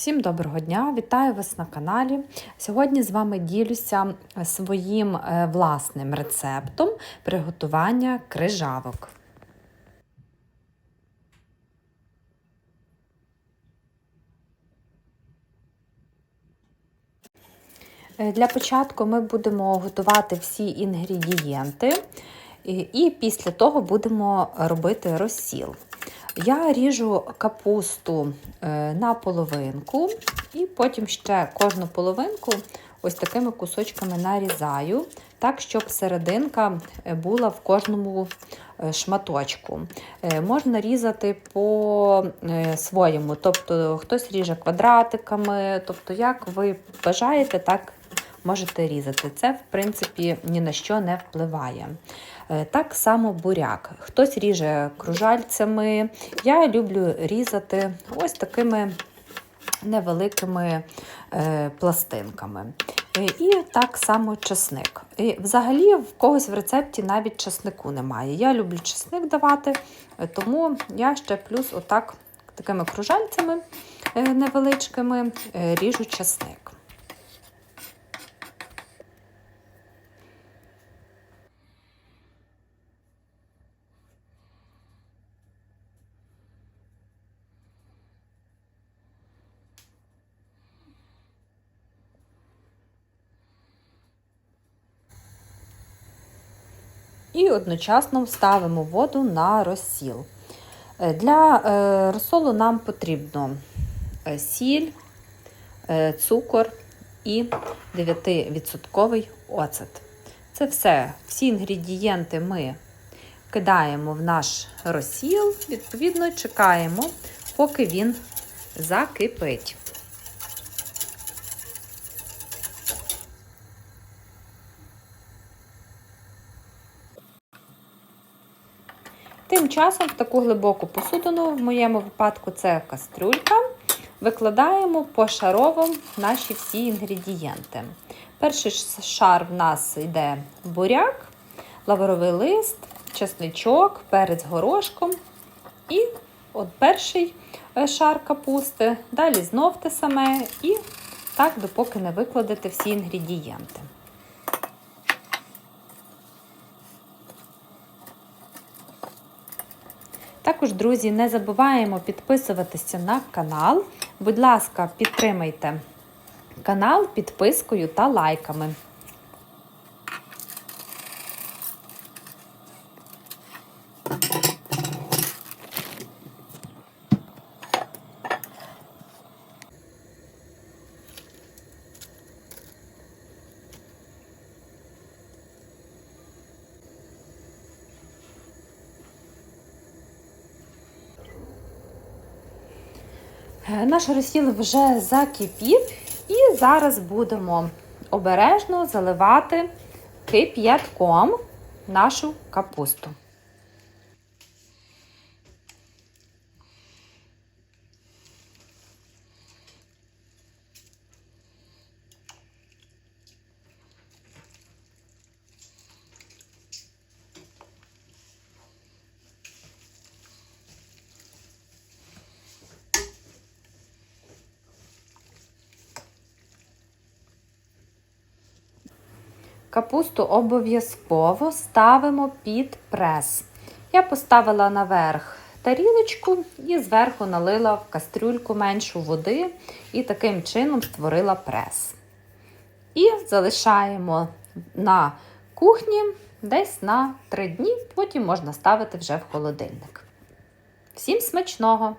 Всім доброго дня! Вітаю вас на каналі. Сьогодні з вами ділюся своїм е, власним рецептом приготування крижавок. Е, Для початку ми будемо готувати всі інгредієнти і після того будемо робити розсіл. Я ріжу капусту е, на половинку, і потім ще кожну половинку ось такими кусочками нарізаю, так, щоб серединка е, була в кожному е, шматочку. Можна різати по своєму, тобто хтось ріже квадратиками, тобто, як ви бажаєте, так можете різати. Це, в принципі, ні на що не впливає. Так само буряк. Хтось ріже кружальцями. Я люблю різати ось такими невеликими е, пластинками. І так само чесник. І Взагалі, в когось в рецепті навіть чеснику немає. Я люблю чесник давати, тому я ще плюс отак такими кружальцями е, невеличкими е, ріжу чесник. І одночасно ставимо воду на розсіл. Е, для е, розсолу нам потрібно е, сіль, цукор і 9% оцет. Це все, всі інгредієнти ми кидаємо в наш розсіл, відповідно, чекаємо, поки він закипить. Тим часом в таку глибоку посудину, в моєму випадку це кастрюлька, викладаємо пошарово наші всі інгредієнти. Перший шар в нас йде буряк, лавровий лист, чесничок, перець горошком. І от перший е, шар капусти, далі знов те саме, і так, допоки не викладете всі інгредієнти. Також, друзі, не забуваємо підписуватися на канал. Будь ласка, підтримайте канал підпискою та лайками. Наш розсіл вже закипів, і зараз будемо обережно заливати кип'ятком нашу капусту. Капусту обов'язково ставимо під прес. Я поставила наверх тарілочку і зверху налила в кастрюльку меншу води і таким чином створила прес. І залишаємо на кухні десь на 3 дні, потім можна ставити вже в холодильник. Всім смачного!